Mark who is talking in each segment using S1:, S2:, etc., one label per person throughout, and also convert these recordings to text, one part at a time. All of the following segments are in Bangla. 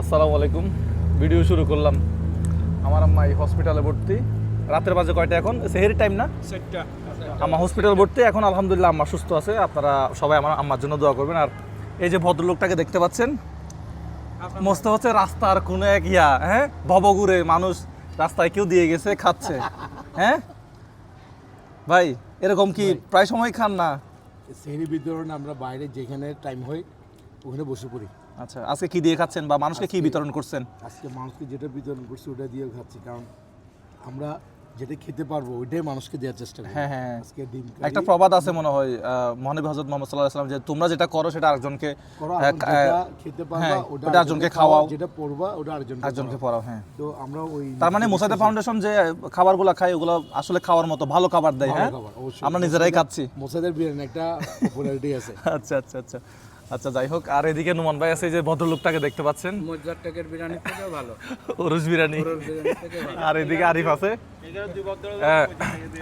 S1: আসসালামু আলাইকুম। ভিডিও শুরু করলাম। আমার আম্মা এই হসপিটালে ভর্তি। রাতের বাজে কয়টা এখন? সেহেরি টাইম না? আম্মা হসপিটাল ভর্তি। এখন আলহামদুলিল্লাহ আম্মা সুস্থ আছে। আপনারা সবাই আমার আম্মার জন্য দোয়া করবেন। আর এই যে ভদ্রলোকটাকে দেখতে পাচ্ছেন মস্ত হচ্ছে রাস্তার কোনো এক ইয়া হ্যাঁ? ভবঘুরে মানুষ রাস্তায় কেউ দিয়ে গেছে খাচ্ছে। হ্যাঁ? ভাই এরকম কি প্রায় সময় খান না?
S2: শ্রেণি বিতরণ আমরা বাইরে যেখানে টাইম হয় ওখানে বসে পড়ি।
S1: আচ্ছা আজকে কি দিয়ে খাচ্ছেন বা মানুষকে কি বিতরণ করছেন?
S2: আজকে মানুষকে যেটা বিতরণ করছি ওটা দিয়ে খাচ্ছি কারণ আমরা যেটা খেতে পারব ওইটাই মানুষকে দেওয়ার চেষ্টা করি।
S1: হ্যাঁ, হ্যাঁ।
S2: আজকে ডিম
S1: একটা প্রবাদ আছে মনে হয় মহানবী হজরত মোহাম্মদ সাল্লাহ সাল্লাম যে তোমরা যেটা করো সেটা আরেকজনকে
S2: যেটা খেতে পারবা
S1: হ্যাঁ,
S2: ওটা
S1: আরেকজনকে খাওয়াও।
S2: যেটা পড়বা ওটা আরেকজনকে খাওয়াও।
S1: পড়াও। হ্যাঁ।
S2: তো আমরা ওই
S1: তার মানে মোসাদে ফাউন্ডেশন যে খাবারগুলো খাই ওগুলো আসলে খাওয়ার মতো ভালো খাবার দেয় হ্যাঁ? আমরা নিজেরাই খাচ্ছি।
S2: মোসাদের বিরিয়ানি একটা পপুলারিটি আছে।
S1: আচ্ছা আচ্ছা আচ্ছা। আচ্ছা যাই হোক আর এদিকে নুমান ভাই আছে এই যে ভদ্রলোকটাকে দেখতে পাচ্ছেন।
S3: মজ্জার টাকের বিরিয়ানি থেকেও ভালো।
S1: ওরস বিরিয়ানি।
S3: বিরিয়ানি থেকে ভালো।
S1: আর এদিকে আরিফ আছে। হ্যাঁ,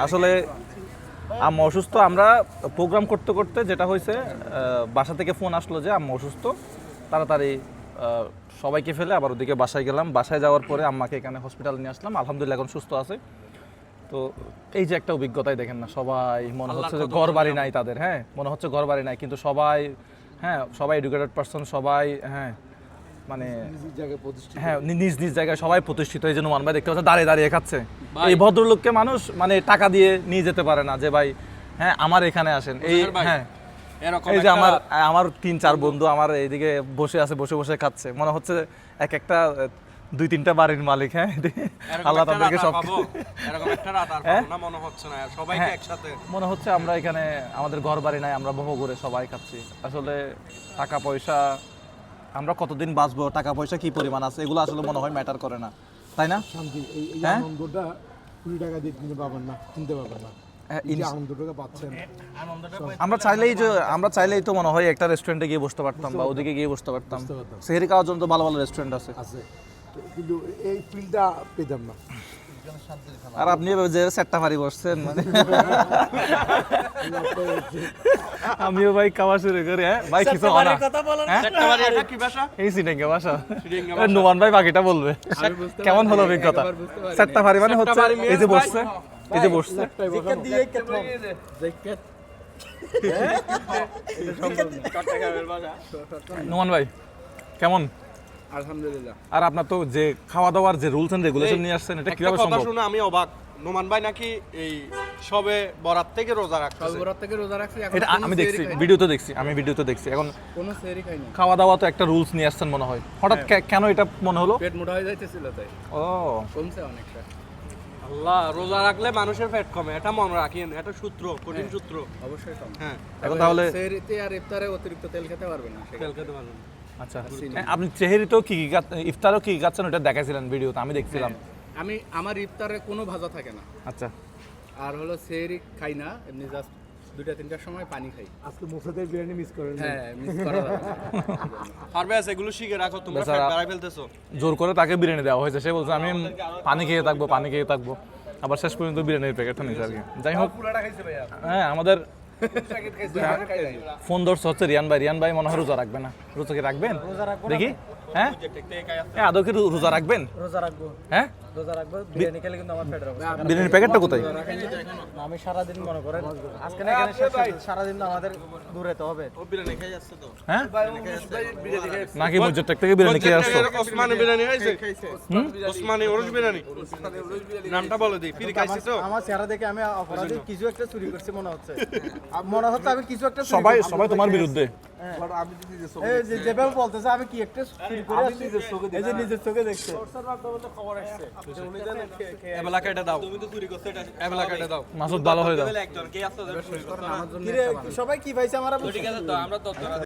S1: আসলে আম্মা অসুস্থ। আমরা প্রোগ্রাম করতে করতে যেটা হয়েছে বাসা থেকে ফোন আসলো যে আম্মা অসুস্থ। তাড়াতাড়ি সবাইকে ফেলে আবার ওদিকে বাসায় গেলাম। বাসায় যাওয়ার পরে আম্মাকে এখানে হসপিটাল নিয়ে আসলাম। আলহামদুলিল্লাহ এখন সুস্থ আছে। তো এই যে একটা অভিজ্ঞতাই দেখেন না সবাই মনে হচ্ছে যে ঘর বাড়ি নাই তাদের হ্যাঁ মনে হচ্ছে ঘর বাড়ি নাই। কিন্তু সবাই হ্যাঁ সবাই এডুকেটেড পার্সন সবাই হ্যাঁ মানে
S2: প্রতিষ্ঠিত।
S1: হ্যাঁ নিজ নিজ জায়গায় সবাই প্রতিষ্ঠিত এই জন্য মান ভাই দেখতে পাচ্ছে দাঁড়িয়ে দাঁড়িয়ে খাচ্ছে। এই ভদ্রলোককে মানুষ মানে টাকা দিয়ে নিয়ে যেতে পারে না যে ভাই হ্যাঁ আমার এখানে আসেন। এই হ্যাঁ।
S3: এরকম
S1: এই যে আমার আমার তিন চার বন্ধু আমার এইদিকে বসে আছে বসে বসে খাচ্ছে। মনে হচ্ছে এক একটা দুই তিনটা বাড়ির মালিক হ্যাঁ? আল্লাহ তাদেরকে সব
S3: এরকম একটা রাত আর
S1: হ্যাঁ?
S3: মনে হচ্ছে সবাইকে
S1: হ্যাঁ।
S3: একসাথে।
S1: মনে হচ্ছে আমরা এখানে আমাদের ঘর বাড়ি নাই আমরা বহু করে সবাই খাচ্ছি। আসলে টাকা পয়সা আমরা কতদিন বাঁচবো? টাকা পয়সা কি পরিমাণ আছে? এগুলো আসলে মনে হয় ম্যাটার করে না। তাই না?
S2: শান্তি এই
S1: হ্যাঁ?
S2: আনন্দটা কুড়ি টাকা দিয়ে কিনতে পারবেন না কিনতে পারবেন না।
S1: আমরা চাইলেই যে আমরা চাইলেই তো মনে হয় একটা রেস্টুরেন্টে গিয়ে বসতে পারতাম বা ওদিকে গিয়ে বসতে পারতাম। সেহেরি খাওয়ার জন্য তো ভালো ভালো রেস্টুরেন্ট আছে।
S2: কিন্তু এই ফিলটা পেতাম না।
S1: আর আপনি যে সেটটা ভারী বসছেন মানে। আমিও ভাই খাওয়া শুরু করি হ্যাঁ? ভাই কিছু হয় না। হ্যাঁ? এই সিনেঙ্গে বাসা। নোমান ভাই বাকিটা বলবে। কেমন হলো অভিজ্ঞতা? সেটটা ভারী মানে হচ্ছে এই যে বসছে এই যে বসছে। নোমান ভাই কেমন?
S3: আলহামদুলিল্লাহ।
S1: আর আপনার তো যে খাওয়া দাওয়ার যে রুলস এন্ড রেগুলেশন নিয়ে আসছেন এটা কীভাবে
S3: কথা
S1: সম্ভব?
S3: শুনে আমি অবাক। নোমান ভাই নাকি এই সবে বরাত থেকে রোজা রাখছে
S4: সর্বরাত থেকে রোজা রাখছি এখন
S1: এটা আমি দেখছি ভিডিওতে দেখছি আমি ভিডিওতে দেখছি। এখন
S4: কোনো সেহরি খাইনি
S1: খাওয়া দাওয়া তো একটা রুলস নিয়ে আসছেন মনে হয়। হঠাৎ কেন এটা মনে হলো?
S4: পেট মোটা হয়ে যাইতেছিল তাই।
S1: ও।
S4: কমছে অনেকটা।
S3: আল্লাহ রোজা রাখলে মানুষের পেট কমে। এটা মনে রাখেন এটা সূত্র কঠিন সূত্র।
S4: অবশ্যই কম।
S3: হ্যাঁ।
S1: এখন তাহলে
S4: সেহরিতে আর ইফতারে অতিরিক্ত তেল খেতে পারবে না।
S3: তেল খেতে পারবেন
S1: আচ্ছা। হ্যাঁ, আপনি চেহারিতেও কি ইফতারও কি কি খাচ্ছেন ওটা দেখাইছিলেন ভিডিওতে আমি দেখছিলাম।
S4: আমি আমার ইফতারে কোনো ভাজা থাকে না।
S1: আচ্ছা।
S4: আর হলো সেহরি খাই না এমনি জাস্ট দুইটা তিনটার সময় পানি খাই।
S2: আজকে মোসাদের বিরিয়ানি মিস করেন
S4: হ্যাঁ মিস করা
S3: পারবে আছে এগুলো শিখে রাখো তোমরা
S1: বেচারা-
S3: ফেলতেছো।
S1: জোর করে তাকে বিরিয়ানি দেওয়া হয়েছে সে বলছে আমি পানি খেয়ে থাকব পানি খেয়ে থাকব। আবার শেষ পর্যন্ত বিরিয়ানির প্যাকেটটা নিয়েছে আর কি। যাই হোক। হ্যাঁ আমাদের ফোন ধরছে হচ্ছে রিয়ান ভাই রিয়ান ভাই মনে হয় রোজা রাখবে না। রোজা কি রাখবেন? দেখি হ্যাঁ? হ্যাঁ আদৌ কি রোজা রাখবেন?
S5: রোজা রাখব।
S1: হ্যাঁ?
S5: রোজা রাখব বিরিয়ানি খেলে কিন্তু আমার পেটের অবস্থা
S1: বিরিয়ানির প্যাকেটটা কোথায়?
S5: আমি সারাদিন মনে করেন আজকে না এখানে সারাদিন আমাদের দূরে তো হবে।
S3: বিরিয়ানি খেয়ে যাচ্ছে তো।
S1: হ্যাঁ? নাকি মসজিদ থেকে বিরিয়ানি খেয়ে আসছো?
S3: ওসমানি বিরিয়ানি খাইছে? ওসমানি ওরস বিরিয়ানি। নামটা বলে দিই ফিরে খাইছি তো।
S5: আমার চেহারা দেখে আমি অপরাধী কিছু একটা চুরি করছি মনে হচ্ছে। মনে হচ্ছে আমি কিছু একটা
S1: সবাই সবাই তোমার বিরুদ্ধে।
S5: যেভাবে বলতেছে আমি কি একটা চুরি করে আসছি এই যে নিজের চোখে দেখছে
S3: এবেলা কেটে দাও তুমি তো চুরি করছ এটা এবেলা কেটে দাও
S1: মাসুদ ভালো হয়ে যাও
S3: একজন কে আসছে
S5: কিরে, সবাই কি পাইছে আমার